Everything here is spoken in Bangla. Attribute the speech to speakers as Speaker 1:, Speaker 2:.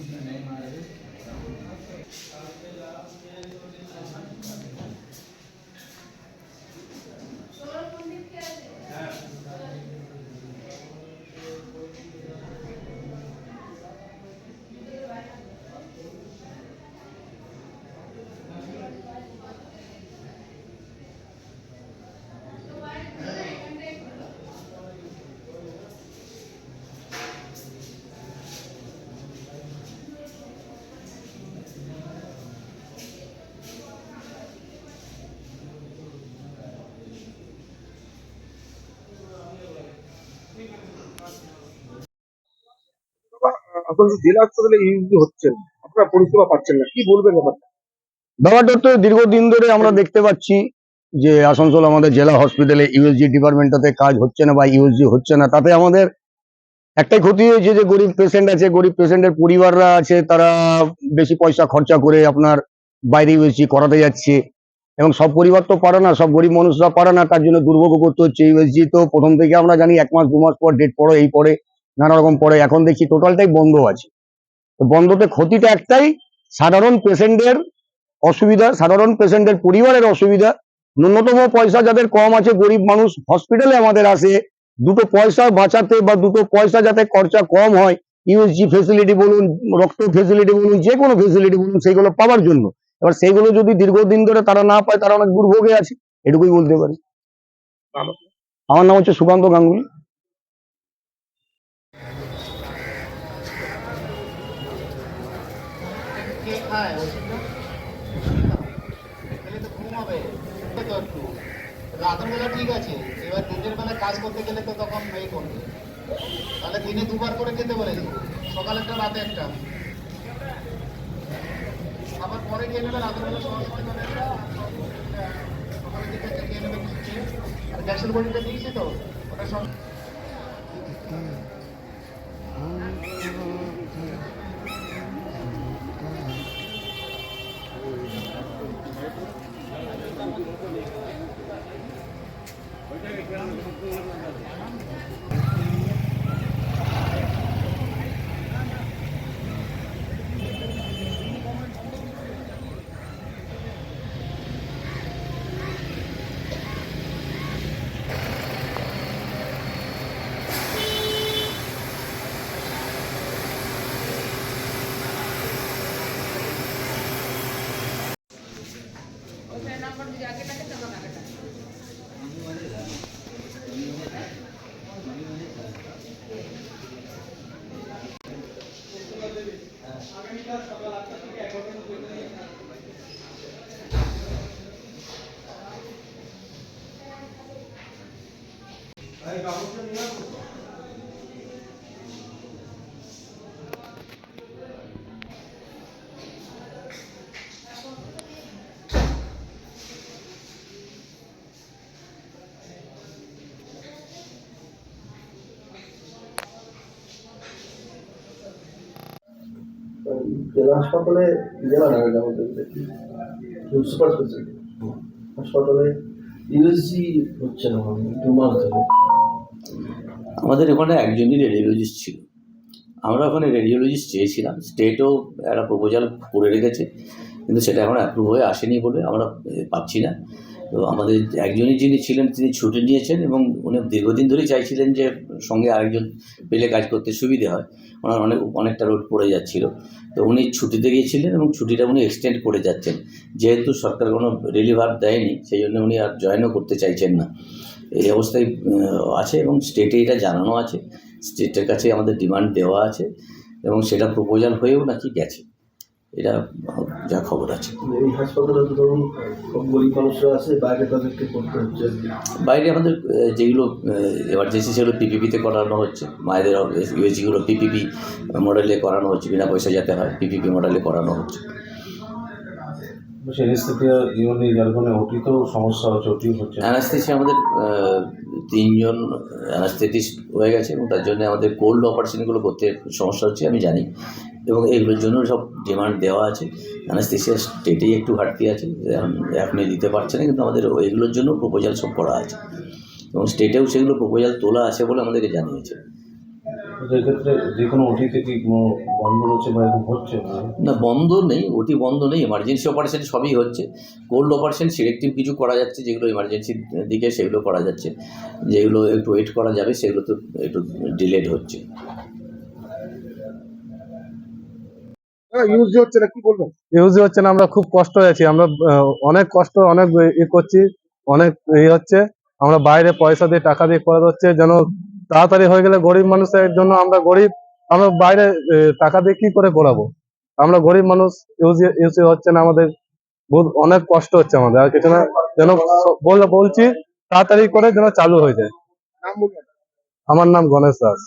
Speaker 1: नहीं मारे আসানসোল জেলা হাসপাতালে ইউজি হচ্ছেন আপনারা পরিষেবা পাচ্ছেন না। কি বলবেন ব্যাপারটা?
Speaker 2: ব্যাপারটা তো দীর্ঘদিন ধরে আমরা দেখতে পাচ্ছি যে আসানসোল আমাদের জেলা হসপিটালে ইউএসজি ডিপার্টমেন্টটাতে কাজ হচ্ছে না বা ইউএসজি হচ্ছে না। তাতে আমাদের একটাই ক্ষতি হয়েছে যে গরিব পেশেন্ট আছে, গরিব পেশেন্টের পরিবাররা আছে, তারা বেশি পয়সা খরচা করে আপনার বাইরে ইউএসজি করাতে যাচ্ছে এবং সব পরিবার তো পারে না, সব গরিব মানুষরা পারে না, তার জন্য দুর্ভোগ করতে হচ্ছে ইউএসজি। তো প্রথম থেকে আমরা জানি এক মাস, দু মাস পর, ডেট পড়ে, এই পড়ে। নানা রকম পড়ে এখন দেখছি টোটালটাই বন্ধ আছে। তো বন্ধতে ক্ষতিটা একটাই সাধারণ পেশেন্টের অসুবিধা সাধারণ পেশেন্টের পরিবারের অসুবিধা। ন্যূনতম পয়সা যাদের কম আছে গরিব মানুষ হসপিটালে আমাদের আসে দুটো পয়সা বাঁচাতে বা দুটো পয়সা যাতে খরচা কম হয় ইউএসজি ফেসিলিটি বলুন রক্ত ফেসিলিটি বলুন যে কোনো ফেসিলিটি বলুন সেইগুলো পাওয়ার জন্য। এবার সেইগুলো যদি দীর্ঘদিন ধরে তারা না পায় তারা অনেক দুর্ভোগে আছে এটুকুই বলতে পারি। আমার নাম হচ্ছে সুকান্ত গাঙ্গুলি।
Speaker 3: কে খায়, ওষুধটা? খেলে তো ঘুম হবে। তো একটু রাতের বেলা ঠিক আছে, এবার দিনের বেলা কাজ করতে গেলে তো তখন এই করবে। তাহলে দিনে দুবার করে খেতে বলেছে সকালে একটা, রাতে একটা। আবার পরে খেয়ে নেবে, রাতের বেলা সময় করে সকালে দিকে একটা খেয়ে নেবে আর গ্যাসের বডিটা দিয়েছে তো, ওটা সব আগামীকাল সকাল আটটা থেকে এগারোটা পর্যন্ত Aí, bagunça não é
Speaker 4: জেলা হাসপাতালে জেলা না আমাদের সুপার স্পেশালিটি হাসপাতালে ইউএসজি হচ্ছে না দু মাস ধরে।
Speaker 5: আমাদের ওখানে একজনই রেডিওলজিস্ট ছিল। আমরা ওখানে রেডিওলজিস্ট চেয়েছিলাম। স্টেটও একটা প্রপোজাল করে রেখেছে। কিন্তু সেটা এখন অ্যাপ্রুভ হয়ে আসেনি বলে আমরা পাচ্ছি না। তো আমাদের একজনই যিনি ছিলেন, তিনি ছুটি নিয়েছেন এবং উনি দীর্ঘদিন ধরেই চাইছিলেন যে সঙ্গে আরেকজন পেলে কাজ করতে সুবিধে হয়। ওনার অনেক, অনেকটা রোড পড়ে যাচ্ছিল। তো উনি ছুটিতে গিয়েছিলেন এবং ছুটিটা উনি এক্সটেন্ড করে যাচ্ছেন। যেহেতু সরকার কোনো রিলিভার দেয়নি, সেই জন্য উনি আর জয়েনও করতে চাইছেন না। এই অবস্থায় আছে এবং স্টেটে এটা জানানো আছে। স্টেটের কাছে আমাদের ডিমান্ড দেওয়া আছে এবং সেটা প্রপোজাল হয়েও নাকি গেছে। এটা যা খবর আছে।
Speaker 4: এই হাসপাতালে তো ধরুন গরিব মানুষরা আছে বাইরে তাদেরকে করতে হচ্ছে।
Speaker 5: বাইরে আমাদের যেগুলো এমার্জেন্সি সেগুলো পিপিপিতে করানো হচ্ছে মায়েদের ইউএসজিগুলো পিপিপি মডেলে করানো হচ্ছে বিনা পয়সা যাতে হয় পিপিপি মডেলে করানো হচ্ছে। অ্যানাস্থেসিয়া আমাদের তিনজন অ্যানাস্থেটিস্ট হয়ে গেছে এবং তার জন্য আমাদের কোল্ড অপারেশনগুলো করতে সমস্যা হচ্ছে আমি জানি। এবং এগুলোর জন্য সব ডিমান্ড দেওয়া আছে। অ্যানাস্থেসিয়া স্টেটেই একটু ঘাটতি আছে। এখনই দিতে পারছে না কিন্তু আমাদের এগুলোর জন্য প্রপোজাল সব করা আছে। এবং স্টেটেও সেগুলো প্রপোজাল তোলা আছে বলে আমাদেরকে জানিয়েছে।
Speaker 6: যে কোনো ওটিতে বন্ধ রয়েছে হচ্ছে?
Speaker 5: না বন্ধ নেই ওটি বন্ধ নেই এমার্জেন্সি অপারেশন সবই হচ্ছে। কোল্ড অপারেশন সিলেক্টিভ কিছু করা যাচ্ছে যেগুলো এমার্জেন্সির দিকে সেগুলো করা যাচ্ছে। যেগুলো একটু ওয়েট করা যাবে সেগুলো তো একটু ডিলেড হচ্ছে।
Speaker 1: ইউজি হচ্ছে না কি বলবেন?
Speaker 7: ইউজই হচ্ছে না আমরা খুব কষ্ট আছি। আমরা অনেক কষ্ট অনেক ই করছি অনেক ই হচ্ছে। আমরা বাইরে পয়সা দিয়ে টাকা দিয়ে করা হচ্ছে যেন তাড়াতাড়ি হয়ে গেলে গরিব মানুষের জন্য আমরা গরিব আমরা বাইরে টাকা দিয়ে কি করে করাবো আমরা গরিব মানুষ ইউজি ইউজি হচ্ছে না আমাদের অনেক কষ্ট হচ্ছে আমাদের। আর কিছু না যেন বলছি তাড়াতাড়ি করে যেন চালু হয়ে যায়। আমার নাম গণেশ দাস।